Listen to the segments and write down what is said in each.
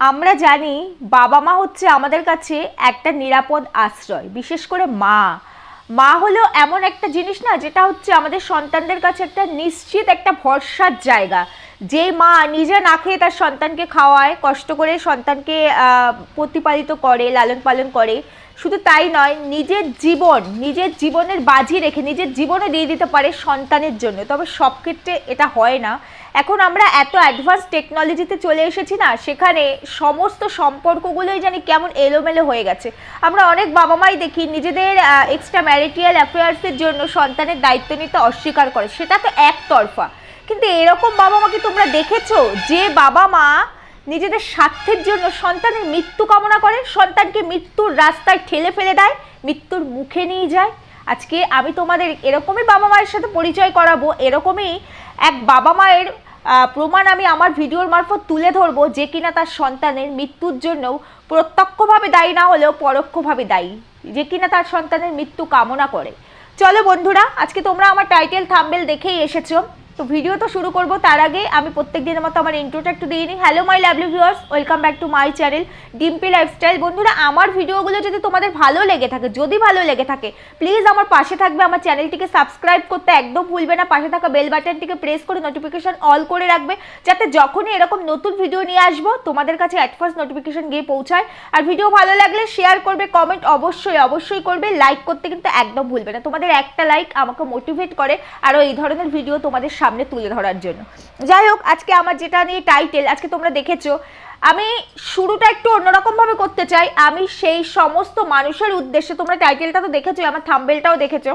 আমরা জানি বাবা মা হচ্ছে আমাদের কাছে একটা নিরাপদ আশ্রয়, বিশেষ করে মা। মা হলো এমন একটা জিনিস না, যেটা হচ্ছে আমাদের সন্তানদের কাছে একটা নিশ্চিত একটা ভরসার জায়গা। যে মা নিজে না খেয়ে তার সন্তানকে খাওয়ায়, কষ্ট করে সন্তানকে প্রতিপালিত করে, লালন পালন করে, শুধু তাই নয়, নিজের জীবন, নিজের জীবনের বাজি রেখে, নিজের জীবনও দিয়ে দিতে পারে সন্তানের জন্য। তবে সব ক্ষেত্রে এটা হয় না। এখন আমরা এত অ্যাডভান্স টেকনোলজিতে চলে এসেছি না, সেখানে সমস্ত সম্পর্কগুলোই জানি কেমন এলোমেলো হয়ে গেছে। আমরা অনেক বাবা মাই দেখি নিজেদের এক্সট্রা ম্যারিটিয়াল অ্যাফেয়ার্সের জন্য সন্তানের দায়িত্ব নিতে অস্বীকার করে, সেটা তো একতরফা। কিন্তু এরকম বাবা মাকে তোমরা দেখেছ যে বাবা মা নিজেদের স্বার্থের জন্য সন্তানের মৃত্যু কামনা করে, সন্তানকে মৃত্যুর রাস্তায় ঠেলে ফেলে দেয়, মৃত্যুর মুখে নিয়ে যায়? আজকে আমি তোমাদের এরকমই বাবা মায়ের সাথে পরিচয় করাবো, এরকমই এক বাবা মায়ের প্রমাণ আমি আমার ভিডিওর মারফত তুলে ধরবো যে কিনা তার সন্তানের মৃত্যুর জন্যও প্রত্যক্ষভাবে দায়ী না হলেও পরোক্ষভাবে দায়ী, যে কিনা তার সন্তানের মৃত্যু কামনা করে। চলো বন্ধুরা, আজকে তোমরা আমার টাইটেল থাম্বেল দেখেই এসেছ। তো ভিডিও তো শুরু করব তার আগে আমি প্রত্যেক দিনের মতো আমার ইন্ট্রোটা একটু দিয়ে নিই। Hello my lovely viewers welcome back to my channel Dimpi lifestyle বন্ধুরা, আমার ভিডিওগুলো যদি তোমাদের ভালো লেগে থাকে, যদি ভালো লেগে থাকে প্লিজ আমার পাশে থাকবে, আমার চ্যানেলটিকে সাবস্ক্রাইব করতে একদম ভুলবে না। পাশে থাকা বেল বাটনটিকে প্রেস করে নোটিফিকেশন অল করে রাখবে, যাতে যখনই এরকম নতুন ভিডিও নিয়ে আসব, তোমাদের কাছে ফার্স্ট নোটিফিকেশন গিয়ে পৌঁছায়। আর ভিডিও ভালো লাগলে শেয়ার করবে কমেন্ট অবশ্যই অবশ্যই করবে। লাইক করতে কিন্তু একদম ভুলবে না। তোমাদের একটা লাইক আমাকে মোটিভেট করে, আরও এই ধরনের ভিডিও তোমাদের সামনে তুলে ধরার জন্য। যাই হোক, আজকে আমার যেটা নিয়ে টাইটেল আজকে তোমরা দেখেছ, আমি শুরুটা একটু অন্যরকমভাবে করতে চাই। আমি সেই সমস্ত মানুষের উদ্দেশ্যে, তোমরা টাইটেলটা তো দেখেছ, আমার থাম্বেলটাও দেখেছ।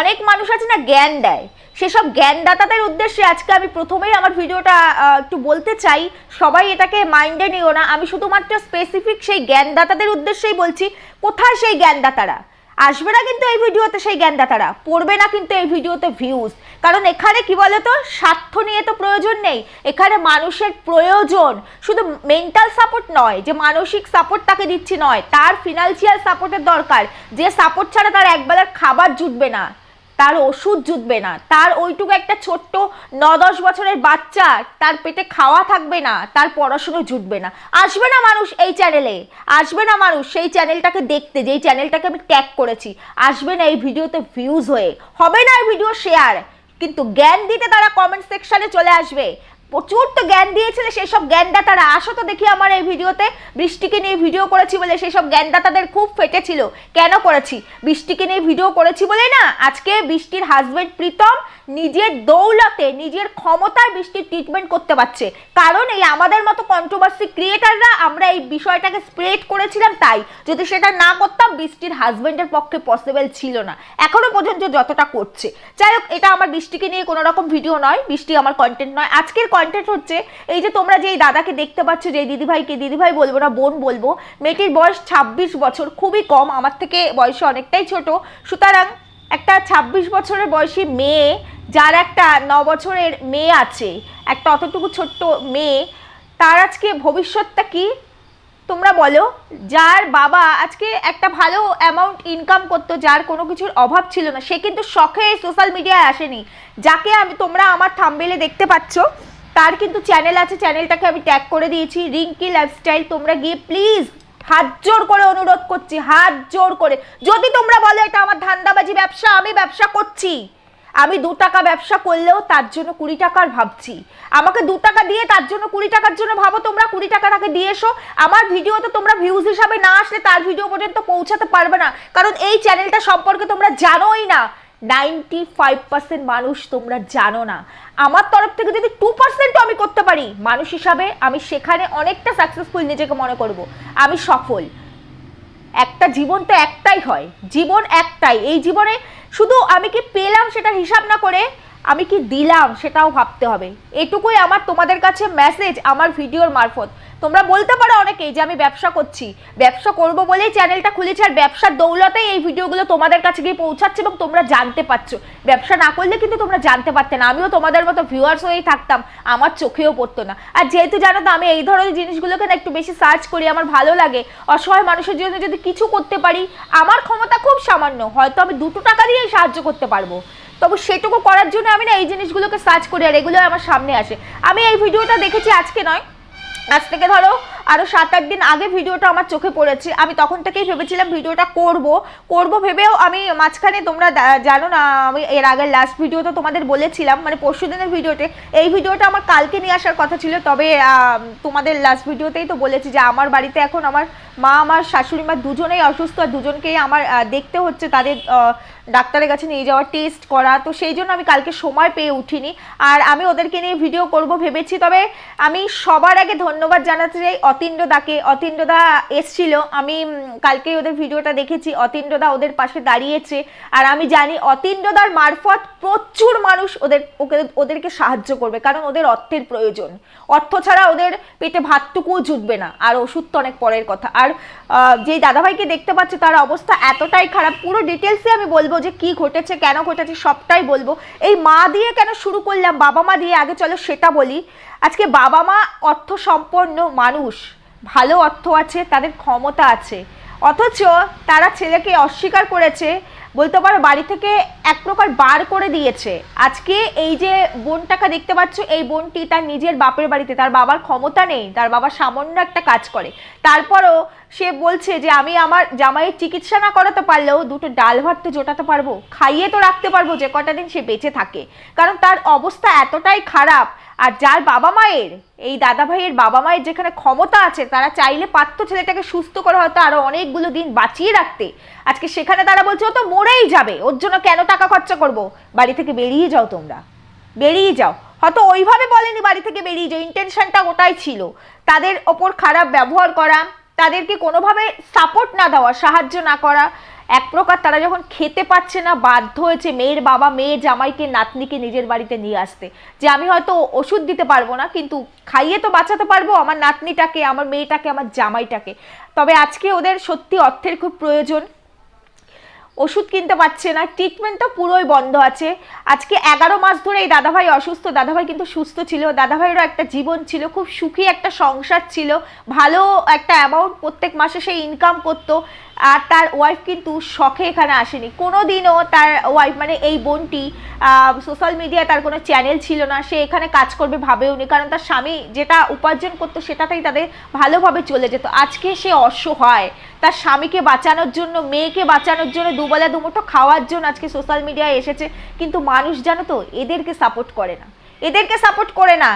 অনেক মানুষ আছে না জ্ঞান দেয়। সেসব জ্ঞানদাতাদের উদ্দেশ্যে আজকে আমি প্রথমেই আমার ভিডিওটা একটু বলতে চাই, সবাই এটাকে মাইন্ডে নিও না। আমি শুধুমাত্র স্পেসিফিক সেই জ্ঞানদাতাদের উদ্দেশ্যেই বলছি, কোথায় সেই জ্ঞানদাতারা? আসবে না কিন্তু এই ভিডিওতে সেই জ্ঞানদাতারা। পড়বে না কিন্তু এই ভিডিওতে ভিউজ কারণ এখানে কি বলতো? স্বার্থ নিয়ে তো প্রয়োজন নেই। এখানে মানুষের প্রয়োজন। শুধু মেন্টাল সাপোর্ট নয়, যে মানসিক সাপোর্ট তাকে দিচ্ছি নয়, তার ফিনান্সিয়াল সাপোর্টের দরকার। যে সাপোর্ট ছাড়া তার একবেলার খাবার জুটবে না। তার ওষুধ জুটবে না। তার ওইটুকু একটা ছোট্ট ন দশ বছরের বাচ্চা, তার পেটে খাওয়া থাকবে না, তার পড়াশুনো জুটবে না। আসবে না মানুষ এই চ্যানেলে আসবে না মানুষ সেই চ্যানেলটাকে দেখতে, যেই চ্যানেলটাকে আমি ট্যাগ করেছি। আসবে না এই ভিডিওতে ভিউজ হয়ে। হবে না এই ভিডিও শেয়ার কিন্তু জ্ঞান দিতে তারা কমেন্ট সেকশানে চলে আসবে। প্রচুর তো জ্ঞান দিয়েছিলে সেই সব জ্ঞানদাতারা আসো তো দেখি আমার এই ভিডিওতে। বৃষ্টিকে নিয়ে ভিডিও করেছি বলে সেই সব জ্ঞানদাতাদের খুব ফেটেছিল। কেন করেছি? বৃষ্টিকে নিয়ে ভিডিও করেছি বলে না? আজকে বৃষ্টির হাজবেন্ড প্রীতম নিজের দৌলতে, নিজের ক্ষমতায় বৃষ্টির ট্রিটমেন্ট করতে পারছে। কারণ এই আমাদের মতো কন্ট্রোভার্সি ক্রিয়েটাররা আমরা এই বিষয়টাকে স্প্রেড করেছিলাম তাই। যদি সেটা না করতাম, বৃষ্টির হাজবেন্ডের পক্ষে পসিবল ছিল না। এখনও পর্যন্ত যতটা করছে। যাই হোক, এটা আমার বৃষ্টিকে নিয়ে কোনো রকম ভিডিও নয়। বৃষ্টি আমার কন্টেন্ট নয়। আজকের কন্টেন্ট হচ্ছে, এই যে তোমরা যেই দাদাকে দেখতে পাচ্ছ যে দিদিভাইকে, দিদিভাই বলব না, বোন বলব, মেয়েটির বয়স ছাব্বিশ বছর, খুবই কম, আমার থেকে বয়সে অনেকটাই ছোট। সুতরাং একটা ছাব্বিশ বছরের বয়সী মেয়ে, যার একটা ন বছরের মেয়ে আছে, একটা অতটুকু ছোট্ট মেয়ে, তার আজকে ভবিষ্যৎটা কি? তোমরা বলো। যার বাবা আজকে একটা ভালো অ্যামাউন্ট ইনকাম করতো, যার কোনো কিছুর অভাব ছিল না, সে কিন্তু শখে সোশ্যাল মিডিয়ায় আসেনি। যাকে আমি তোমরা আমার থাম্বেলে দেখতে পাচ্ছ তার কিন্তু চ্যানেল আছে চ্যানেলটাকে আমি ট্যাগ করে দিয়েছি। রিঙ্কি লাইফস্টাইল তোমরা গিয়ে প্লিজ হাত জোর করে অনুরোধ করছি, হাত জোর করে। যদি তোমরা বলো এটা আমার ধান্দাবাজি ব্যবসা, আমি ব্যবসা করছি। আমি দু টাকা ব্যবসা করলেও তার জন্য কুড়ি টাকার ভাবছি। আমাকে দু টাকা দিয়ে তার জন্য কুড়ি টাকার জন্য ভাবো তোমরা, কুড়ি টাকা তাকে দিয়ে এসো। আমার ভিডিও তো তোমরা ভিউজ হিসাবে না আসলে তার ভিডিও পর্যন্ত পৌঁছাতে পারবে না। কারণ এই চ্যানেলটা সম্পর্কে তোমরা জানোই না। নাইনটি ফাইভ পার্সেন্ট মানুষ তোমরা জানো না। আমার তরফ থেকে যদি টু পার্সেন্টও আমি করতে পারি, মানুষ হিসাবে আমি সেখানে অনেকটা সাকসেসফুল নিজেকে মনে করব। আমি সফল। একটা জীবন তো একটাই হয়। জীবন একটাই। এই জীবনে শুধু আমি কি পেলাম সেটা হিসাব না করে আমি কি দিলাম সেটাও ভাবতে হবে। এটুকুই আমার তোমাদের কাছে মেসেজ আমার ভিডিওর মারফত। তোমরা বলতে পারো অনেকেই যে আমি ব্যবসা করছি। ব্যবসা করব বলেই চ্যানেলটা খুলেছি আর ব্যবসার দৌলতেই এই ভিডিওগুলো তোমাদের কাছে গিয়ে পৌঁছাচ্ছে এবং তোমরা জানতে পারছ। ব্যবসা না করলে কিন্তু তোমরা জানতে পারতে না। আমিও তোমাদের মতো ভিউয়ার্স হয়েই থাকতাম। আমার চোখেও পড়তো না। আর যেহেতু জানো তো, আমি এই ধরনের জিনিসগুলোকে না একটু বেশি সার্চ করি, আমার ভালো লাগে। অসহায় মানুষের জন্য যদি কিছু করতে পারি, আমার ক্ষমতা খুব সামান্য। হয়তো আমি দুটো টাকা দিয়েই সাহায্য করতে পারব। তবে সেটুকু করার জন্য আমি না এই জিনিসগুলোকে সার্চ করি আর এগুলো আমার সামনে আসে। আমি এই ভিডিওটা দেখেছি আজকে নয়। আজ থেকে ধরো আরও সাত আট দিন আগে ভিডিওটা আমার চোখে পড়েছে। আমি তখন থেকেই ভেবেছিলাম ভিডিওটা করব। করব ভেবেও আমি মাঝখানে তোমরা জানো না, আমি এর আগের লাস্ট ভিডিওতে তোমাদের বলেছিলাম মানে পরশু দিনের ভিডিওতে। এই ভিডিওটা আমার কালকে নিয়ে আসার কথা ছিল, তবে তোমাদের লাস্ট ভিডিওতেই তো বলেছি যে আমার বাড়িতে এখন আমার মা, আমার শাশুড়ি মা দুজনেই অসুস্থ, আর দুজনকেই আমার দেখতে হচ্ছে, তাদের ডাক্তারের কাছে নিয়ে যাওয়া টেস্ট করা। তো সেই জন্য আমি কালকে সময় পেয়ে উঠিনি। আর আমি ওদেরকে নিয়ে ভিডিও করব ভেবেছি, তবে আমি সবার আগে ধন্যবাদ জানাতে চাই অতীন্দ্র দাকে অতীন্দ্র এসছিল। আমি উম, কালকেই ওদের ভিডিওটা দেখেছি। অতীন্দ্র দা ওদের পাশে দাঁড়িয়েছে। আর আমি জানি অতীন্দ্র দার মারফত প্রচুর মানুষ ওদের ওকে ওদেরকে সাহায্য করবে কারণ ওদের অর্থের প্রয়োজন। অর্থ ছাড়া ওদের পেটে ভাতটুকুও জুটবে না আর ওষুধ তো অনেক পরের কথা। আর যেই দাদাভাইকে দেখতে পাচ্ছি তার অবস্থা এতটাই খারাপ পুরো ডিটেলসে আমি বলব যে কি ঘটেছে কেন ঘটেছে সবটাই বলব। এই মা দিয়ে কেন শুরু করলাম বাবা মা দিয়ে আগে চলো সেটা বলি। আজকে বাবা মা অর্থ সম্পন্ন মানুষ। ভালো অর্থ আছে, তাদের ক্ষমতা আছে। অথচ তারা ছেলেকে অস্বীকার করেছে, বলতে পারো বাড়ি থেকে এক প্রকার বার করে দিয়েছে। আজকে এই যে বোনটাকে দেখতে পাচ্ছ, এই বোনটি তার নিজের বাপের বাড়িতে, তার বাবার ক্ষমতা নেই, তার বাবা সামান্য একটা কাজ করে। তারপরও সে বলছে যে আমি আমার জামাইয়ের চিকিৎসা না করাতে পারলেও দুটো ডাল ভাত তো জোটাতে পারব, খাইয়ে তো রাখতে পারব যে কটা দিন সে বেঁচে থাকে। কারণ তার অবস্থা এতটাই খারাপ, আর যার বাবা মায়ের, এই দাদা ভাইয়ের বাবা মায়ের যেখানে ক্ষমতা আছে, তারা চাইলে পারতো ছেলেটাকে সুস্থ করে হয়তো আরও অনেকগুলো দিন বাঁচিয়ে রাখতে। আজকে সেখানে তারা বলছে, ও তো মরেই যাবে, ওর জন্য কেন টাকা খরচা করব? বাড়ি থেকে বেরিয়ে যাও তোমরা। বেরিয়ে যাও। হয়তো ওইভাবে বলেনি বাড়ি থেকে বেরিয়ে যাও ইন্টেনশনটা ওটাই ছিল। তাদের ওপর খারাপ ব্যবহার করা তাদেরকে কোনোভাবে সাপোর্ট না দেওয়া, সাহায্য না করা, এক প্রকার তারা যখন খেতে পারছে না, বাধ্য হয়েছে মেয়ের বাবা, মেয়ে জামাইকে, নাতনিকে নিজের বাড়িতে নিয়ে আসতে। যে আমি হয়তো ওষুধ দিতে পারব না, কিন্তু খাইয়ে তো বাঁচাতে পারব আমার নাতনিটাকে, আমার মেয়েটাকে, আমার জামাইটাকে। তবে আজকে ওদের সত্যি অর্থের খুব প্রয়োজন। ওষুধ কিনতে পারছে না ট্রিটমেন্ট তো পুরোই বন্ধ আছে। আজকে এগারো মাস ধরে এই দাদাভাই অসুস্থ, দাদাভাই কিন্তু সুস্থ ছিল দাদাভাইয়েরও একটা জীবন ছিল, খুব সুখী একটা সংসার ছিল, ভালো একটা অ্যামাউন্ট প্রত্যেক মাসে সে ইনকাম করতো। আর তার ওয়াইফ কিন্তু শখে এখানে আসেনি। কোনো দিনও তার ওয়াইফ মানে এই বোনটি সোশ্যাল মিডিয়ায় তার কোনো চ্যানেল ছিল না, সে এখানে কাজ করবে ভাবেওনি কারণ তার স্বামী যেটা উপার্জন করতো, সেটাতেই তাদের ভালোভাবে চলে যেত। আজকে সে অসহায়। তার স্বামীকে বাঁচানোর জন্য, মেয়েকে বাঁচানোর জন্য দুবেলা দুমুঠো খাওয়ার জন্য আজকে সোশ্যাল মিডিয়ায় এসেছে। কিন্তু মানুষ জানো তো, এদেরকে সাপোর্ট করে না। এদেরকে সাপোর্ট করে না।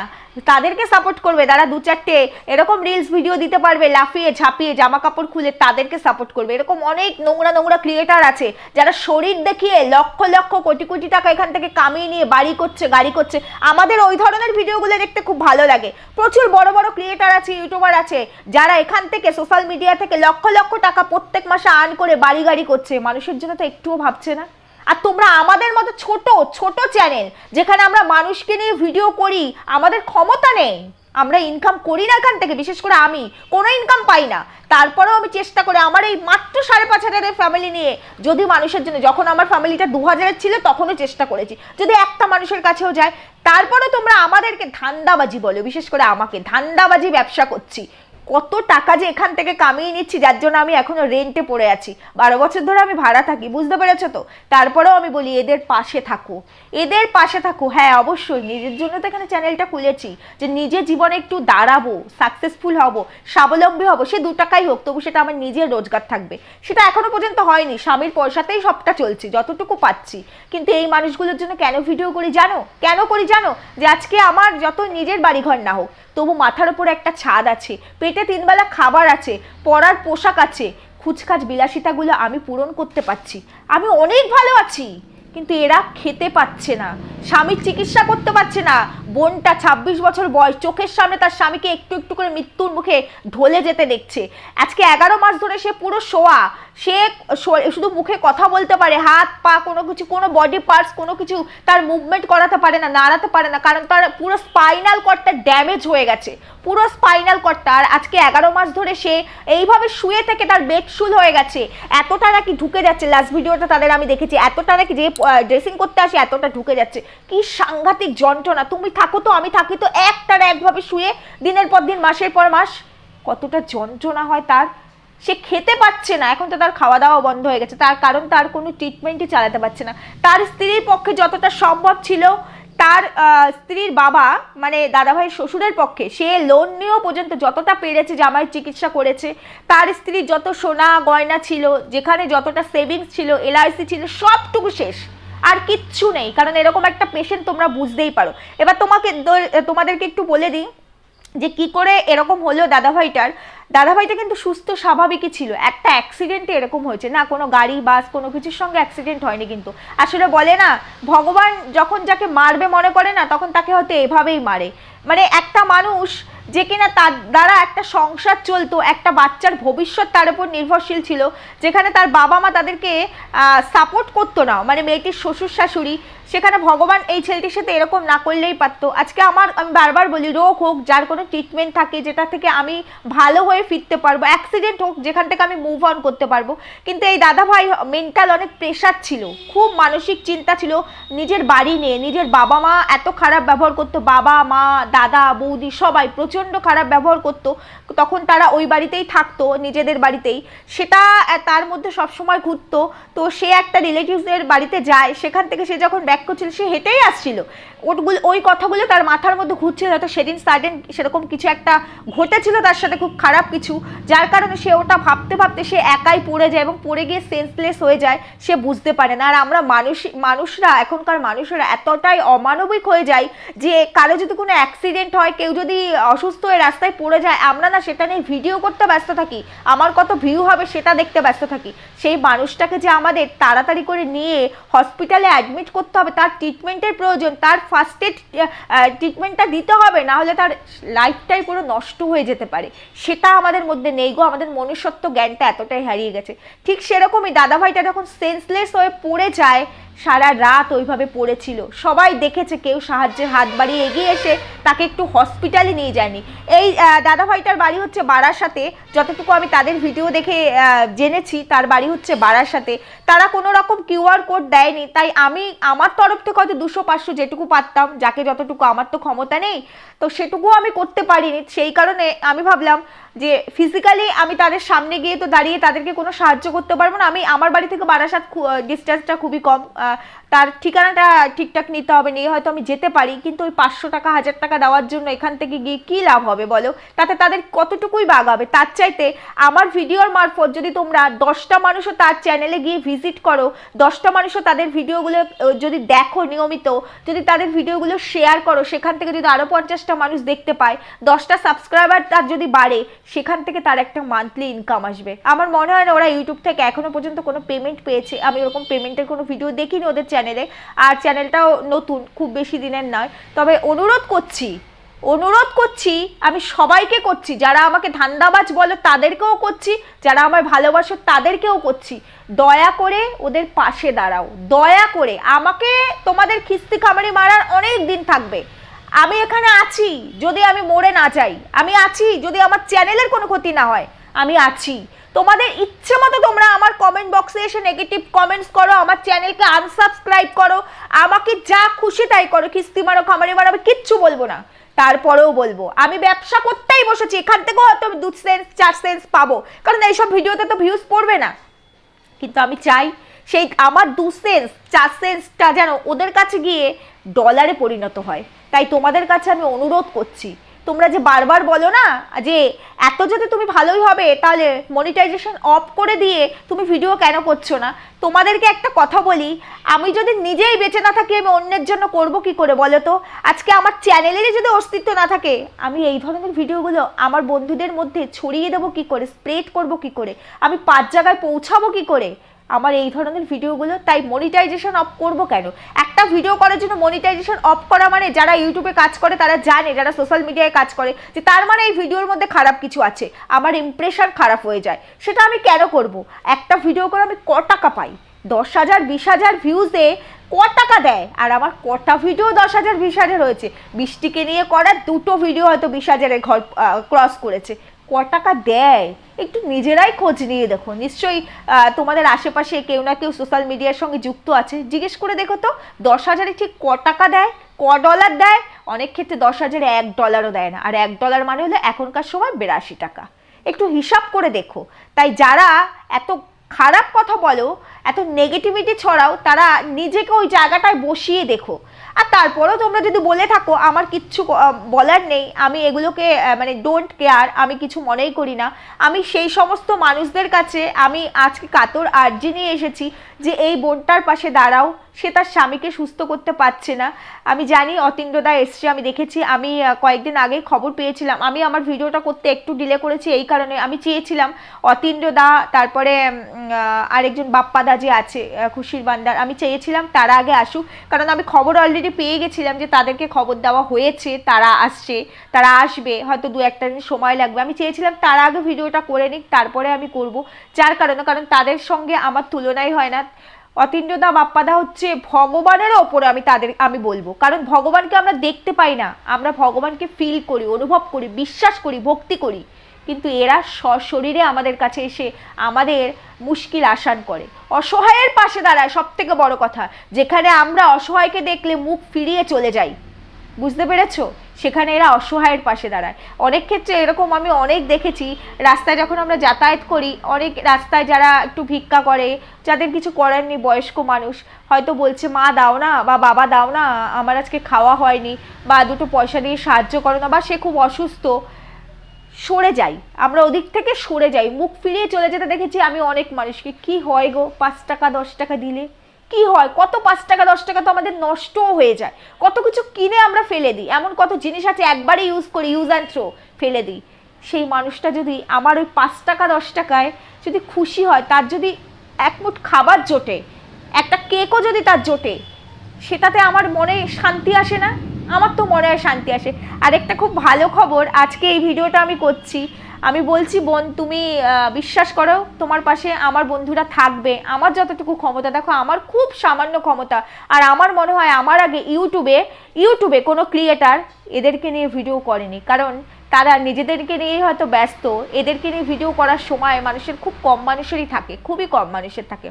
তাদেরকে সাপোর্ট করবে। তারা দু চারটে এরকম রিলস ভিডিও দিতে পারবে, লাফিয়ে, ঝাঁপিয়ে, জামা কাপড় খুলে তাদেরকে সাপোর্ট করবে। এরকম অনেক নোংরা নোংরা ক্রিয়েটার আছে, যারা শরীর দেখিয়ে লক্ষ লক্ষ, কোটি কোটি টাকা এখান থেকে কামিয়ে নিয়ে বাড়ি করছে, গাড়ি করছে। আমাদের ওই ধরনের ভিডিওগুলো দেখতে খুব ভালো লাগে। প্রচুর বড় বড় ক্রিয়েটার আছে ইউটিউবার আছে, যারা এখান থেকে সোশ্যাল মিডিয়া থেকে লক্ষ লক্ষ টাকা প্রত্যেক মাসে আর্ন করে বাড়ি, গাড়ি করছে। মানুষের জন্য তো একটুও ভাবছে না। আর তোমরা আমাদের মতো ছোট ছোট চ্যানেল যেখানে আমরা মানুষকে নিয়ে ভিডিও করি, আমাদের ক্ষমতা নেই। আমরা ইনকাম করি না এখান থেকে, বিশেষ করে আমি। কোনো ইনকাম পাই না। তারপরেও আমি চেষ্টা করি আমার এই মাত্র সাড়ে পাঁচ হাজারের ফ্যামিলি নিয়ে। যদি মানুষের জন্য, যখন আমার ফ্যামিলিটা দু হাজারের ছিল, তখনও চেষ্টা করেছি। যদি একটা মানুষের কাছেও যায় তারপরে তোমরা আমাদেরকে ধান্দাবাজি বলো। বিশেষ করে আমাকে ধান্দাবাজি ব্যবসা করছি। কত টাকা যে এখান থেকে কামিয়ে নিচ্ছি, যার জন্য আমি এখনও রেন্টে পড়ে আছি। বারো বছর ধরে আমি ভাড়া থাকি, বুঝতে পেরেছ তো? তারপরেও আমি বলি, এদের পাশে থাকো। এদের পাশে থাকো হ্যাঁ অবশ্যই। নিজের জন্য তো এখানে চ্যানেলটা খুলেছি, যে নিজের জীবনে একটু দাঁড়াবো সাকসেসফুল হব, স্বাবলম্বী হব, সে দু টাকাই হোক, তবু সেটা আমার নিজের রোজগার থাকবে। সেটা এখনও পর্যন্ত হয়নি, স্বামীর পয়সাতেই সবটা চলছে, যতটুকু পাচ্ছি। কিন্তু এই মানুষগুলোর জন্য কেন ভিডিও করি জানো? কেন করি জানো? যে আজকে আমার যত নিজের বাড়িঘর না হোক তবু মাথার উপরে একটা ছাদ আছে। পেটে তিনবেলা খাবার আছে, পরার পোশাক আছে। খুচখাচ বিলাসিতাগুলো আমি পূরণ করতে পারছি। আমি অনেক ভালো আছি। কিন্তু এরা খেতে পাচ্ছে না। স্বামীর চিকিৎসা করতে পারছে না। বোনটা ২৬ বছর বয়স, চোখের সামনে তার স্বামীকে একটু একটু করে মৃত্যুর মুখে ঢলে যেতে দেখছে। আজকে এগারো মাস ধরে সে পুরো শোয়া। সে শুধু মুখে কথা বলতে পারে, হাত পা, কোনো কিছু, কোনো বডি পার্টস কোনো কিছু তার মুভমেন্ট করাতে পারে না, নাড়াতে পারে না, কারণ তার পুরো স্পাইনাল কর্ডটা ড্যামেজ হয়ে গেছে। পুরো স্পাইনাল কর্ডটা আর আজকে এগারো মাস ধরে সে এইভাবে শুয়ে থেকে তার বেডশুল হয়ে গেছে। এতটা নাকি ঢুকে যাচ্ছে লাস্ট ভিডিওটা তাদের আমি দেখেছি, এতটা নাকি যে ড্রেসিং করতে আসি, এতটা ঢুকে যাচ্ছে। কি সাংঘাতিক যন্ত্রণা। তুমি থাকো তো, আমি থাকি তো একটার একভাবে শুয়ে দিনের পর দিন, মাসের পর মাস। কতটা যন্ত্রণা হয় তার। সে খেতে পাচ্ছে না, এখন তো তার খাওয়া দাওয়া বন্ধ হয়ে গেছে। তার কারণ তার কোনো ট্রিটমেন্টই চালাতে পারছে না। তার স্ত্রীর পক্ষে যতটা সম্ভব ছিল, তার স্ত্রীর বাবা মানে দাদাভাই শ্বশুরের পক্ষে, সে লোন নিয়েও পর্যন্ত যতটা পেরেছে, জামাইয়ের চিকিৎসা করেছে, তার স্ত্রীর যত সোনা গয়না ছিল, যেখানে যতটা সেভিংস ছিল এলআইসি ছিল, সবটুকু শেষ। আর কিচ্ছু নেই, কারণ এরকম একটা পেশেন্ট তোমরা বুঝতেই পারো। এবার তোমাকে তোমাদেরকে একটু বলে দিই যে কি করে এরকম হলো দাদাভাইটার। দাদাভাইটা কিন্তু সুস্থ, স্বাভাবিকই ছিল। একটা অ্যাক্সিডেন্টে এরকম হয়েছে। না, কোনো গাড়ি বাস কোনো কিছুর সঙ্গে অ্যাক্সিডেন্ট হয়নি কিন্তু। আসলে বলে না, ভগবান যখন যাকে মারবে মনে করে না, তখন তাকে হয়তো এভাবেই মারে। মানে একটা মানুষ যে কিনা তার দ্বারা একটা সংসার চলতো, একটা বাচ্চার ভবিষ্যৎ তার উপর নির্ভরশীল ছিল, যেখানে তার বাবা মা তাদেরকে সাপোর্ট করতো না। মানে মেয়েটির শ্বশুর শাশুড়ি, সেখানে ভগবান এই ছেলেটির সাথে এরকম না করলেই পারতো। আজকে আমার, আমি বারবার বলি, রোগ হোক, যার কোনো ট্রিটমেন্ট থাকে, যেটা থেকে আমি ভালো হয়ে ফিরতে পারব অ্যাক্সিডেন্ট হোক, যেখান থেকে আমি মুভ অন করতে পারব। কিন্তু এই দাদা ভাই মেন্টাল অনেক প্রেশার ছিল, খুব মানসিক চিন্তা ছিল, নিজের বাড়ি নিয়ে, নিজের বাবা মা এত খারাপ ব্যবহার করতো, বাবা, মা, দাদা, বৌদি সবাই প্রচণ্ড খারাপ ব্যবহার করতো, তখন তারা ওই বাড়িতেই থাকতো, নিজেদের বাড়িতেই। সেটা তার মধ্যে সবসময় ঘুরতো। তো সে একটা রিলেটিভসদের বাড়িতে যায়, সেখান থেকে সে যখন ব্যাক করছিল, সে হেঁটেই আসছিল। ওগুলো ওই কথাগুলো তার মাথার মধ্যে ঘুরছিল, হয়তো সেদিন সাডেন সেরকম কিছু একটা ঘটেছিল তার সাথে খুব খারাপ কিছু যার কারণে সে ওটা ভাবতে ভাবতে সে একাই পড়ে যায় এবং পড়ে গিয়ে সেন্সলেস হয়ে যায়, সে বুঝতে পারে না। আর আমরা মানুষ মানুষরা, এখনকার মানুষরা এতটাই অমানবিক হয়ে যায় যে কারও যদি কোনো অ্যাক্সিডেন্ট হয়, কেউ যদি অসুস্থ হয়ে রাস্তায় পড়ে যায়, আমরা না সেটা নিয়ে ভিডিও করতে ব্যস্ত থাকি। আমার কত ভিউ হবে সেটা দেখতে ব্যস্ত থাকি। সেই মানুষটাকে যে আমাদের তাড়াতাড়ি করে নিয়ে হসপিটালে অ্যাডমিট করতে হবে, তার ট্রিটমেন্টের প্রয়োজন, তার ফার্স্ট এড ট্রিটমেন্টটা দিতে হবে, না হলে তার লাইফটাই পুরো নষ্ট হয়ে যেতে পারে। সেটা আমাদের মধ্যে নেই গো, আমাদের মনুষ্যত্ব জ্ঞানটা এতটাই হারিয়ে গেছে। ঠিক সেরকমই দাদাভাইটা যখন সেন্সলেস হয়ে পড়ে যায় সারা রাত ওইভাবে পড়েছিল। সবাই দেখেছে কেউ সাহায্যের হাত বাড়িয়ে এগিয়ে এসে তাকে একটু হসপিটালে নিয়ে যায়নি। এই দাদাভাইটার বাড়ি হচ্ছে বারাসাতে। যতটুকু আমি তাদের ভিডিও দেখে জেনেছি, তার বাড়ি হচ্ছে বারাসাতে। তারা কোনো রকম কিউআর কোড দেয়নি। তাই আমি আমার তরফ থেকে হয়তো দুশো, পাঁচশো যেটুকু পারতাম, যাকে যতটুকু আমার তো ক্ষমতা নেই, তো সেটুকু আমি করতে পারিনি। সেই কারণে আমি ভাবলাম যে ফিজিক্যালি আমি তাদের সামনে গিয়ে তো দাঁড়িয়ে তাদেরকে কোনো সাহায্য করতে পারব না। আমি আমার বাড়ি থেকে বারাসাত ডিস্টেন্সটা খুবই কম তার ঠিকানাটা ঠিকঠাক নিতে হবে নিয়ে হয়তো আমি যেতে পারি, কিন্তু ওই পাঁচশো টাকা, হাজার টাকা দেওয়ার জন্য এখান থেকে গিয়ে কী লাভ হবে বলো? তাতে তাদের কতটুকুই বাগাবে তার চাইতে আমার ভিডিওর মারফত যদি তোমরা দশটা মানুষও তার চ্যানেলে গিয়ে ভিজিট করো, দশটা মানুষও তাদের ভিডিওগুলো যদি দেখো নিয়মিত, যদি তাদের ভিডিওগুলো শেয়ার করো, সেখান থেকে যদি আরও পঞ্চাশটা মানুষ দেখতে পায়, দশটা সাবস্ক্রাইবার তার যদি বাড়ে, সেখান থেকে তার একটা মান্থলি ইনকাম আসবে। আমার মনে হয় না ওরা ইউটিউব থেকে এখনও পর্যন্ত কোনো পেমেন্ট পেয়েছে। আমি ওরকম পেমেন্টের কোনো ভিডিও দেখিনি ওদের চ্যানেলে আর চ্যানেলটাও নতুন, খুব বেশি দিনের নয়। তবে অনুরোধ করছি অনুরোধ করছি, আমি সবাইকে করছি, যারা আমাকে ধান্দাবাজ বলে তাদেরকেও করছি, যারা আমার ভালোবাসো তাদেরকেও করছি। দয়া করে ওদের পাশে দাঁড়াও। দয়া করে, আমাকে তোমাদের খিস্তি খামারি মারার অনেক দিন থাকবে। আমি এখানে আছি যদি আমি মরে না যাই। আমি আছি যদি আমার চ্যানেলের কোনো ক্ষতি না হয়। আমি আছি। তোমাদের ইচ্ছে মতো তোমরা আমার কমেন্ট বক্সে এসে নেগেটিভ কমেন্টস করো, আমার চ্যানেলকে আনসাবস্ক্রাইব করো, আমাকে যা খুশি তাই করো, কিস্তি মারো, খামারি মারো, আমি কিচ্ছু বলব না। তারপরেও বলব, আমি ব্যবসা করতেই বসেছি, এখান থেকেও হয়তো আমি দু সেন্স চার সেন্স পাবো। কারণ এইসব ভিডিওতে তো ভিউজ পড়বে না। কিন্তু আমি চাই, সেই আমার দু সেন্স চার সেন্সটা যেন ওদের কাছে গিয়ে ডলারে পরিণত হয়। তাই তোমাদের কাছে আমি অনুরোধ করছি তোমরা যে বারবার বলো না যে এত যদি তুমি ভালোই হবে, তাহলে মনিটাইজেশন অফ করে দিয়ে তুমি ভিডিও কেন করছ না? তোমাদেরকে একটা কথা বলি, আমি যদি নিজেই বেঁচে না থাকি, আমি অন্যের জন্য করব কি করে বলো তো? আজকে আমার চ্যানেলেরই যদি অস্তিত্ব না থাকে, আমি এই ধরনের ভিডিওগুলো আমার বন্ধুদের মধ্যে ছড়িয়ে দেবো কি করে স্প্রেড করব কি করে? আমি পাঁচ জায়গায় পৌঁছাবো কি করে? আমার এই ধরনের ভিডিওগুলো, তাই মনিটাইজেশন অফ করব কেন? একটা ভিডিও করার জন্য মনিটাইজেশন অফ করা মানে যারা ইউটিউবে কাজ করে, তারা জানে, যারা সোশ্যাল মিডিয়ায় কাজ করে, যে তার মানে এই ভিডিওর মধ্যে খারাপ কিছু আছে। আমার ইমপ্রেশন খারাপ হয়ে যায়। সেটা আমি কেন করব? একটা ভিডিও করে আমি ক টাকা পাই? দশ হাজার, বিশ হাজার ভিউজে ক টাকা দেয়? আর আমার কটা ভিডিও দশ হাজার, বিশ হাজার হয়েছে? বৃষ্টিকে নিয়ে করা দুটো ভিডিও হয়তো বিশ হাজারে ঘর ক্রস করেছে। ক টাকা দেয়? একটু নিজেরাই খোঁজ নিয়ে দেখো। নিশ্চয়ই তোমাদের আশেপাশে কেউ না কেউ সোশ্যাল মিডিয়ার সঙ্গে যুক্ত আছে। জিজ্ঞেস করে দেখো তো, দশ হাজারে ঠিক ক টাকা দেয়? ক ডলার দেয়? অনেক ক্ষেত্রে দশ হাজারে এক ডলারও দেয় না। আর এক ডলার মানে হলো এখনকার সময় বিরাশি টাকা। একটু হিসাব করে দেখো। তাই যারা এত খারাপ কথা বলো, এত নেগেটিভিটি ছড়াও, তারা নিজেকে ওই জায়গাটায় বসিয়ে দেখো। আর তারপরেও তোমরা যদি বলে থাকো, আমার কিচ্ছু বলার নেই, আমি এগুলোকে মানে ডোন্ট কেয়ার আমি কিছু মনেই করি না। আমি সেই সমস্ত মানুষদের কাছে, আমি আজকে কাতর আর্জি নিয়ে এসেছি যে এই বোনটার পাশে দাঁড়াও, সে তার স্বামীকে সুস্থ করতে পারছে না। আমি জানি অতীন্দ্রদা এসছে, আমি দেখেছি। আমি কয়েকদিন আগেই খবর পেয়েছিলাম। আমি আমার ভিডিওটা করতে একটু ডিলে করেছি, এই কারণে আমি চেয়েছিলাম অতীন্দ্রদা তারপরে আরেকজন বাপ্পাদা যে আছে খুশির বান্দার আমি চেয়েছিলাম তারা আগে আসুক। কারণ আমি খবর অলরেডি পেয়ে গেছিলাম যে তাদেরকে খবর দেওয়া হয়েছে, তারা আসছে, তারা আসবে, হয়তো দু একটা দিন সময় লাগবে। আমি চেয়েছিলাম তারা আগে ভিডিওটা করে নিক, তারপরে আমি করব। যার কারণে, কারণ তাদের সঙ্গে আমার তুলনাই হয় না। অতীন্দ্রদা বাপ্পাদা হচ্ছে ভগবানের ওপরে আমি তাদের, আমি বলব। কারণ ভগবানকে আমরা দেখতে পাই না। আমরা ভগবানকে ফিল করি, অনুভব করি, বিশ্বাস করি, ভক্তি করি। কিন্তু এরা সশরীরে আমাদের কাছে এসে আমাদের মুশকিল আসান করে। অসহায়ের পাশে দাঁড়ায় সব থেকে বড় কথা। যেখানে আমরা অসহায়কে দেখলে মুখ ফিরিয়ে চলে যাই। বুঝতে পেরেছ? সেখানে এরা অসহায়ের পাশে দাঁড়ায়। অনেক ক্ষেত্রে এরকম আমি অনেক দেখেছি, রাস্তায় যখন আমরা যাতায়াত করি, অনেক রাস্তায় যারা একটু ভিক্ষা করে, যাদের কিছু করার নেই, বয়স্ক মানুষ, হয়তো বলছে, মা, দাও না বা বাবা, দাও না, আমার আজকে খাওয়া হয়নি বা দুটো পয়সা দিয়ে সাহায্য করো না। বা সে খুব অসুস্থ, সরে যাই। আমরা ওদিক থেকে সরে যাই। মুখ ফিরিয়ে চলে যেতে দেখেছি আমি অনেক মানুষকে। কি হয় গো? পাঁচ টাকা, দশ টাকা দিলে? কি হয়? কত পাঁচ টাকা, দশ টাকা তো আমাদের নষ্টও হয়ে যায়। কত কিছু কিনে আমরা ফেলে দিই। এমন কত জিনিস আছে একবারে ইউজ করি ইউজ অ্যান্ড থ্রো ফেলে দিই। সেই মানুষটা যদি আমার ওই পাঁচ টাকা, দশ টাকায় যদি খুশি হয়, তার যদি এক মুঠ খাবার জোটে, একটা কেকও যদি তার জোটে, সেটাতে আমার মনে শান্তি আসে না? আমার তো মনে হয় শান্তি আসে। আর একটা খুব ভালো খবর, আজকে এই ভিডিওটা আমি করছি। আমি বলছি, বোন, তুমি বিশ্বাস করো, তোমার পাশে আমার বন্ধুরা থাকবে। আমার যতটুকু ক্ষমতা, দেখো, আমার খুব সামান্য ক্ষমতা। আর আমার মনে হয়, আমার আগে ইউটিউবে ইউটিউবে কোনো ক্রিয়েটার এদেরকে নিয়ে ভিডিও করেনি। কারণ তারা নিজেদেরকে নিয়েই হয়তো ব্যস্ত। এদেরকে নিয়ে ভিডিও করার সময় মানুষের খুব কম মানুষেরই থাকে, খুবই কম মানুষের থাকে।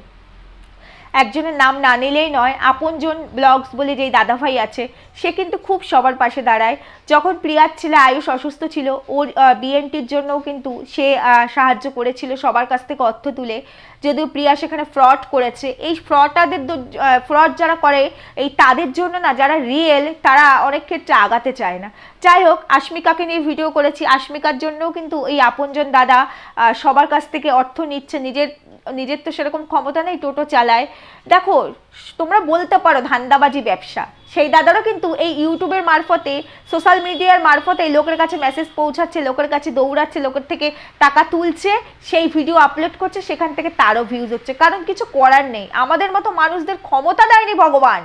একজনের নাম না নিলেই নয়, আপনজন ব্লগস বলে যেই দাদাভাই আছে, সে কিন্তু খুব সবার পাশে দাঁড়ায়। যখন প্রিয়ার ছেলে আয়ুষ অসুস্থ ছিল, ওর বিএনটির জন্যও কিন্তু সে সাহায্য করেছিল সবার কাছ থেকে অর্থ তুলে। যদিও প্রিয়া সেখানে ফ্রড করেছে, এই ফ্রডাদের ফ্রড যারা করে, এই তাদের জন্য না যারা রিয়েল, তারা অনেক ক্ষেত্রে আগাতে চায় না। যাই হোক, আশমিকাকে নিয়ে ভিডিও করেছি, আশমিকার জন্যও কিন্তু এই আপনজন দাদা সবার কাছ থেকে অর্থ নিচ্ছে, নিজের নিজের তো সেরকম ক্ষমতা নেই, টোটো চালায়। দেখো, তোমরা বলতে পারো ধান্দাবাজি ব্যবসা। সেই দাদারও কিন্তু এই ইউটিউবের মারফতে, সোশ্যাল মিডিয়ার মারফতে লোকের কাছে মেসেজ পৌঁছাচ্ছে, লোকের কাছে দৌড়াচ্ছে, লোকের থেকে টাকা তুলছে, সেই ভিডিও আপলোড করছে, সেখান থেকে তারও ভিউজ হচ্ছে। কারণ কিছু করার নেই। আমাদের মতো মানুষদের ক্ষমতা দেয়নি ভগবান।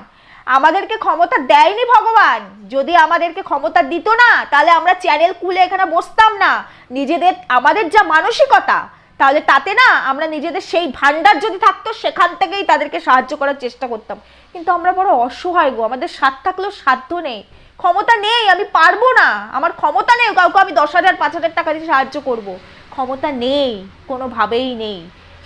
আমাদেরকে ক্ষমতা দেয়নি ভগবান। যদি আমাদেরকে ক্ষমতা দিত না, তাহলে আমরা চ্যানেল খুলে এখানে বসতাম না। নিজেদের, আমাদের যা মানসিকতা তাহলে তাতে না আমরা নিজেদের সেই ভান্ডার যদি থাকতো, সেখান থেকেই তাদেরকে সাহায্য করার চেষ্টা করতাম। কিন্তু আমরা বড় অসহায় গো, আমাদের স্বাদ থাকলেও সাধ্য নেই। ক্ষমতা নেই, আমি পারব না। আমার ক্ষমতা নেই, কাউকে আমি দশ হাজার, পাঁচ হাজার টাকা দিয়ে সাহায্য করব। ক্ষমতা নেই, কোনোভাবেই নেই।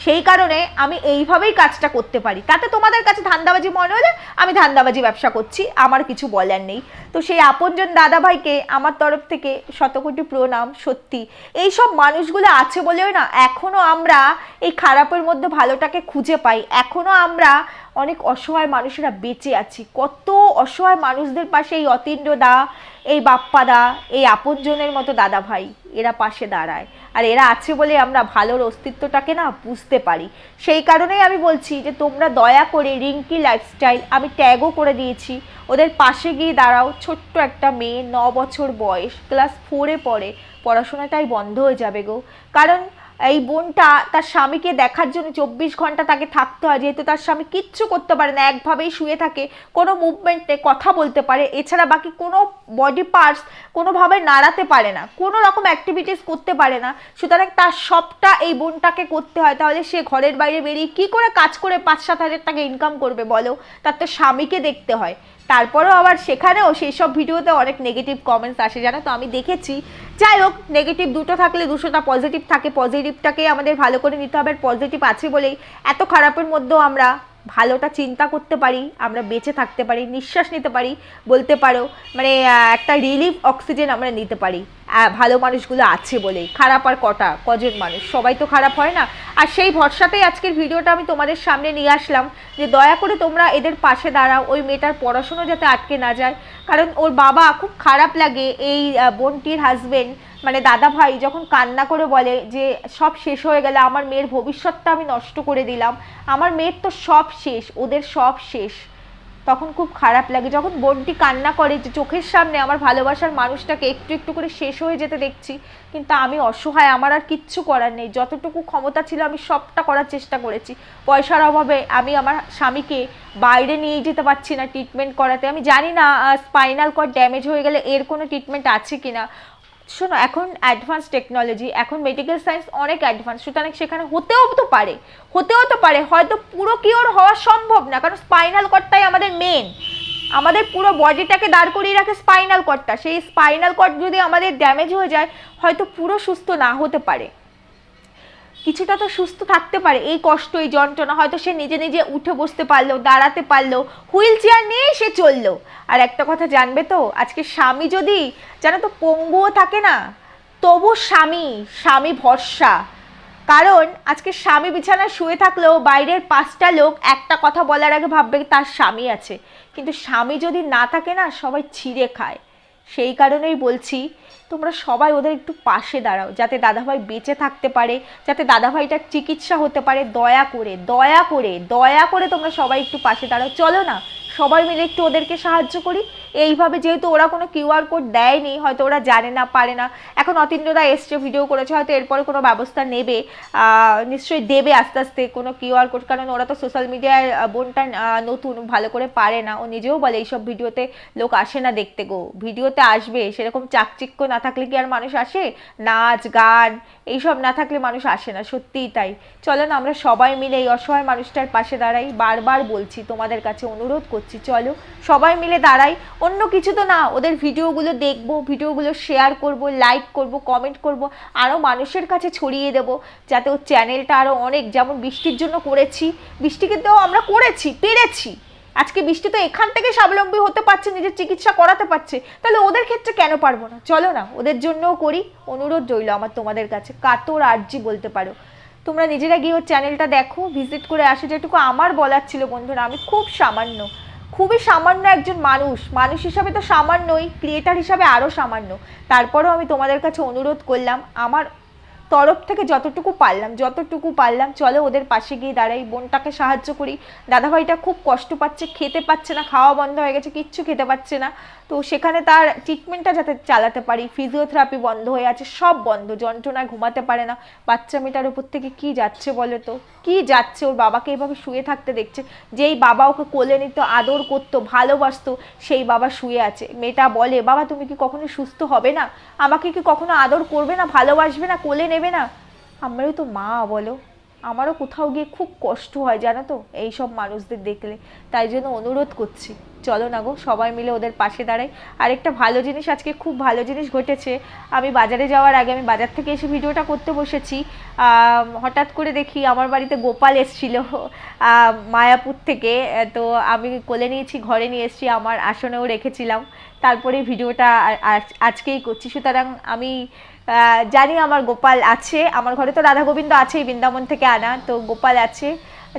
সেই কারণে আমি এইভাবেই কাজটা করতে পারি। তাতে তোমাদের কাছে ধান্দাবাজি মনে হলে আমি ধান্দাবাজি ব্যবসা করছি, আমার কিছু বলার নেই। তো সেই আপনজন দাদাভাইকে আমার তরফ থেকে শতকোটি প্রণাম, সত্যি। এই সব মানুষগুলো আছে বলেও না, এখনও আমরা এই খারাপের মধ্যে ভালোটাকে খুঁজে পাই। এখনও আমরা অনেক অসহায় মানুষেরা বেঁচে আছি। কত অসহায় মানুষদের পাশে এই অতীন্দ্র দা, এই বাপ্পাদা এই আপনজনের মতো দাদা ভাই এরা পাশে দাঁড়ায়। আর এরা আছে বলে আমরা ভালোর অস্তিত্বটাকে না বুঝতে পারি। সেই কারণেই আমি বলছি যে তোমরা দয়া করে রিঙ্কি লাইফস্টাইল আমি ট্যাগও করে দিয়েছি। ওদের পাশে গিয়ে দাঁড়াও, ছোট্ট একটা মেয়ে, ন বছর বয়স, ক্লাস ফোরে পড়ে, পড়াশোনাটাই বন্ধ হয়ে যাবে গো। কারণ এই বোনটা তার স্বামীকে দেখার জন্য চব্বিশ ঘণ্টা তাকে থাকতে হয়, যেহেতু তার স্বামী কিচ্ছু করতে পারে না, একভাবেই শুয়ে থাকে, কোনো মুভমেন্টে কথা বলতে পারে, এছাড়া বাকি কোনো বডি পার্টস কোনোভাবে নাড়াতে পারে না, কোনো রকম অ্যাক্টিভিটিস করতে পারে না। সুতরাং তার সবটা এই বোনটাকে করতে হয়, তাহলে সে ঘরের বাইরে বেরিয়ে কি করে কাজ করে পাঁচ সাত হাজার টাকা ইনকাম করবে বলো? তার তো স্বামীকে দেখতে হয়। তারপরেও আবার সেখানেও সেই সব ভিডিওতে অনেক নেগেটিভ কমেন্টস আসে, জানো তো? আমি দেখেছি। যাই হোক নেগেটিভ দুটো থাকলে দুশোটা পজিটিভ থাকে পজিটিভটাকে আমাদের ভালো করে নিতে হবে পজিটিভ আছে বলেই এত খারাপের মধ্যেও আমরা ভালোটা চিন্তা করতে পারি, আমরা বেঁচে থাকতে পারি, নিঃশ্বাস নিতে পারি, বলতে পারো মানে একটা রিলিফ অক্সিজেন আমরা নিতে পারি। ভালো মানুষগুলো আছে বলে খারাপ আর কটা? কজন মানুষ? সবাই তো খারাপ হয় না? আর সেই ভরসাতেই আজকের ভিডিওটা আমি তোমাদের সামনে নিয়ে আসলাম যে দয়া করে তোমরা এদের পাশে দাঁড়াও, ওই মেয়েটার পড়াশুনো যাতে আটকে না যায়। কারণ ওর বাবা খুব খারাপ লাগে এই বোনটির হাজবেন্ড মানে দাদা ভাই যখন কান্না করে বলে যে, সব শেষ হয়ে গেলে, আমার মেয়ের ভবিষ্যৎটা আমি নষ্ট করে দিলাম। আমার মেয়ের তো সব শেষ, ওদের সব শেষ। তখন খুব খারাপ লাগে। যখন বোনটি কান্না করে যে চোখের সামনে আমার ভালোবাসার মানুষটাকে একটু একটু করে শেষ হয়ে যেতে দেখছি, কিন্তু আমি অসহায়, আমার আর কিচ্ছু করার নেই। যতটুকু ক্ষমতা ছিল আমি সবটা করার চেষ্টা করেছি। পয়সার অভাবে আমি আমার স্বামীকে বাইরে নিয়ে যেতে পারছি না ট্রিটমেন্ট করাতে। আমি জানি না স্পাইনাল কর ড্যামেজ হয়ে গেলে এর কোনো ট্রিটমেন্ট আছে কি না শোনো, এখন অ্যাডভান্স টেকনোলজি এখন মেডিকেল সায়েন্স অনেক অ্যাডভান্স সুতরাং সেখানে হতেও তো পারে, হতেও তো পারে, হয়তো পুরো কিওর হওয়া সম্ভব না, কারণ স্পাইনাল কর্ডটাই আমাদের মেন আমাদের পুরো বডিটাকে দাঁড় করিয়ে রাখে স্পাইনাল কর্ডটা সেই স্পাইনাল কর্ড যদি আমাদের ড্যামেজ হয়ে যায়, হয়তো পুরো সুস্থ না হতে পারে। কিছুটা তো সুস্থ থাকতে পারে, এই কষ্ট এই যন্ত্রণা। হয়তো সে নিজে নিজে উঠে বসতে পারল, দাঁড়াতে পারল, হুইল চেয়ার নিয়েই সে চলল। আর একটা কথা জানবে তো, আজকে স্বামী যদি, জানো তো, পঙ্গুও থাকে না তবু স্বামী স্বামী ভরসা। কারণ আজকে স্বামী বিছানায় শুয়ে থাকলেও বাইরের পাঁচটা লোক একটা কথা বলার আগে ভাববে তার স্বামী আছে। কিন্তু স্বামী যদি না থাকে না, সবাই ছিঁড়ে খায়। সেই কারণেই বলছি, তোমরা সবাই ওদের একটু পাশে দাঁড়াও, যাতে দাদাভাই বেঁচে থাকতে পারে, যাতে দাদাভাইটার চিকিৎসা হতে পারে, দয়া করে দয়া করে দয়া করে তোমরা সবাই একটু পাশে দাঁড়াও। চলো না সবাই মিলে একটু ওদেরকে সাহায্য করি। এইভাবে যেহেতু ওরা কোনো কিউআর কোড দেয়নি, হয়তো ওরা জানে না, পারে না। এখন অতীন্দ্রদা এসছে ভিডিও করেছে, হয়তো এরপরে কোনো ব্যবস্থা নেবে। নিশ্চয়ই দেবে আস্তে আস্তে কোনো কিউআর কোড, কারণ ওরা তো সোশ্যাল মিডিয়ায় বোনটা নতুন, ভালো করে পারে না। ও নিজেও বলে, এইসব ভিডিওতে লোক আসে না দেখতে গো। ভিডিওতে আসবে, সেরকম চাকচিক্য না থাকলে কি আর মানুষ আসে? নাচ, গান এইসব না থাকলে মানুষ আসে না, সত্যিই তাই। চলো না, আমরা সবাই মিলে এই অসহায় মানুষটার পাশে দাঁড়াই, বারবার বলছি তোমাদের কাছে অনুরোধ করছি, চলো। সবাই মিলে দাঁড়াই, অন্য কিছু তো না, ওদের ভিডিওগুলো দেখব, ভিডিওগুলো শেয়ার করব লাইক করব কমেন্ট করব আরও মানুষের কাছে ছড়িয়ে দেব, যাতে ওর চ্যানেলটা আরও অনেক, যেমন বৃষ্টির জন্য করেছি বৃষ্টিকে তো আমরা করেছি, পেরেছি। আজকে বৃষ্টি তো এখান থেকে স্বাবলম্বী হতে পারছে, নিজের চিকিৎসা করাতে পারছে। তাহলে ওদের ক্ষেত্রে কেন পারব না? চলো না, ওদের জন্যও করি। অনুরোধ রইল আমার তোমাদের কাছে। কাতর আর্জি বলতে পারো। তোমরা নিজেরা গিয়ে ওর চ্যানেলটা দেখো, ভিজিট করে আসো। যেটুকু আমার বলার ছিল বন্ধুরা, আমি খুব সামান্য, খুবই সামান্য একজন মানুষ। মানুষ হিসাবে তো সামান্যই ক্রিয়েটার হিসাবে আরও সামান্য। তারপরেও আমি তোমাদের কাছে অনুরোধ করলাম, আমার তরফ থেকে যতটুকু পারলাম যতটুকু পারলাম, চলো ওদের পাশে গিয়ে দাঁড়াই, বোনটাকে সাহায্য করি। দাদাভাইটা খুব কষ্ট পাচ্ছে, খেতে পাচ্ছে না, খাওয়া বন্ধ হয়ে গেছে, কিচ্ছু খেতে পাচ্ছে না। তো সেখানে তার ট্রিটমেন্টটা যাতে চালাতে পারি ফিজিওথেরাপি বন্ধ হয়ে আছে, সব বন্ধ যন্ত্রণায় ঘুমাতে পারে না। বাচ্চা মেয়েটার উপর থেকে কি যাচ্ছে বলো তো? কি যাচ্ছে? ওর বাবাকে এভাবে শুয়ে থাকতে দেখছে। যেই বাবা ওকে কোলে নিত, আদর করতো, ভালোবাসতো, সেই বাবা শুয়ে আছে। মেয়েটা বলে, বাবা, তুমি কি কখনো সুস্থ হবে না? আমাকে কি কখনো আদর করবে না, ভালোবাসবে না, কোলে নেবে না? আমরাও তো মা বলো। আমারও কোথাও গিয়ে খুব কষ্ট হয়, জানো তো? এই সব মানুষদের দেখলে। তাই জন্য অনুরোধ করছি। চলো না গো, সবাই মিলে ওদের পাশে দাঁড়াই। আর একটা ভালো জিনিস, আজকে খুব ভালো জিনিস ঘটেছে। আমি বাজারে যাওয়ার আগে আমি বাজার থেকে এসে ভিডিওটা করতে বসেছি। হঠাৎ করে দেখি আমার বাড়িতে গোপাল এসেছিল মায়াপুর থেকে। তো আমি কোলে নিয়েছি, ঘরে নিয়ে এসেছি, আমার আসনেও রেখেছিলাম। তারপরে ভিডিওটা আজ- আজকেই করছি। সুতরাং আমি জানি আমার গোপাল আছে। আমার ঘরে তো রাধা গোবিন্দ আছেই বৃন্দাবন থেকে আনা, তো গোপাল আছে।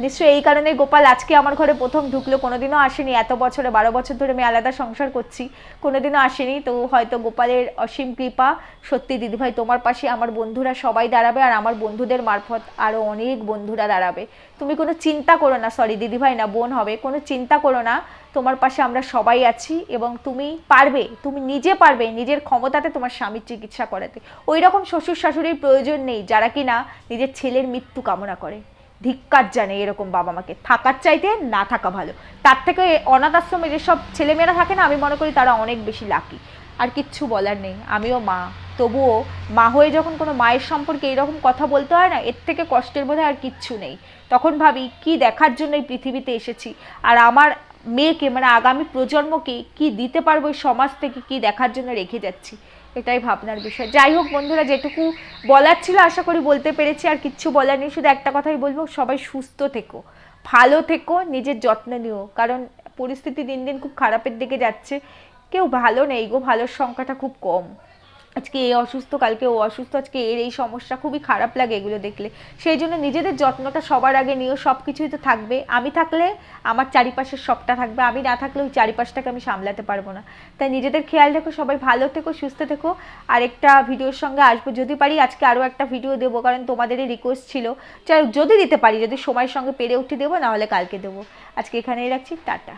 নিশ্চয়ই এই কারণে গোপাল আজকে আমার ঘরে প্রথম ঢুকলো, কোনোদিনও আসেনি। এত বছরে, বারো বছর ধরে আমি আলাদা সংসার করছি, কোনোদিনও আসেনি। তো হয়তো গোপালের অসীম কৃপা, সত্যি দিদিভাই তোমার পাশে আমার বন্ধুরা সবাই দাঁড়াবে, আর আমার বন্ধুদের মারফত আরও অনেক বন্ধুরা দাঁড়াবে। তুমি কোনো চিন্তা করো না সরি দিদিভাই না, বোন হবে, কোনো চিন্তা করো না। তোমার পাশে আমরা সবাই আছি এবং তুমি পারবে, তুমি নিজে পারবে নিজের ক্ষমতাতে তোমার স্বামীর চিকিৎসা করাতে। ওই রকম শ্বশুর শাশুড়ির প্রয়োজন নেই যারা কিনা নিজের ছেলের মৃত্যু কামনা করে। ধিক্কার জানে এরকম বাবা মাকে। থাকার চাইতে না থাকা ভালো। তার থেকে অনাথ আশ্রমে যেসব ছেলেমেয়েরা থাকে না, আমি মনে করি তারা অনেক বেশি লাকি আর কিচ্ছু বলার নেই, আমিও মা। তবুও মা হয়ে যখন কোনো মায়ের সম্পর্কে এইরকম কথা বলতে হয় না, এর থেকে কষ্টের বোধ আর কিচ্ছু নেই। তখন ভাবি, কি দেখার জন্য এই পৃথিবীতে এসেছি? আর আমার মেয়েকে মানে আগামী প্রজন্মকে কি দিতে পারব সমাজ থেকে, কি দেখার জন্য রেখে যাচ্ছি? এটাই ভাবনার বিষয়। যাই হোক বন্ধুরা, যেটুকু বলার ছিল আশা করি বলতে পেরেছি, আর কিচ্ছু বলার নেই। শুধু একটা কথাই বলব, সবাই সুস্থ থেকো। ভালো থেকো, নিজের যত্ন নিও। কারণ পরিস্থিতি দিন দিন খুব খারাপের দিকে যাচ্ছে। কেউ ভালো নেই গো, ভালোর সংখ্যাটা খুব কম। আজকে এ অসুস্থ, কালকে ও অসুস্থ, আজকে এর এই সমস্যা খুবই খারাপ লাগে এগুলো দেখলে। সেই জন্য নিজেদের যত্নটা সবার আগে নিয়েও সব কিছুই তো থাকবে। আমি থাকলে আমার চারিপাশের সবটা থাকবে, আমি না থাকলে ওই চারিপাশটাকে আমি সামলাতে পারব না। তাই নিজেদের খেয়াল রেখো, সবাই ভালো থেকো, সুস্থ থেকো। আরেকটা ভিডিওর সঙ্গে আসব, যদি পারি আজকে আরও একটা ভিডিও দেবো, কারণ তোমাদেরই রিকোয়েস্ট ছিল। চাই যদি দিতে পারি, যদি সময়ের সঙ্গে পেরে উঠে দেবো, নাহলে কালকে দেবো। আজকে এখানেই রাখছি, টাটা।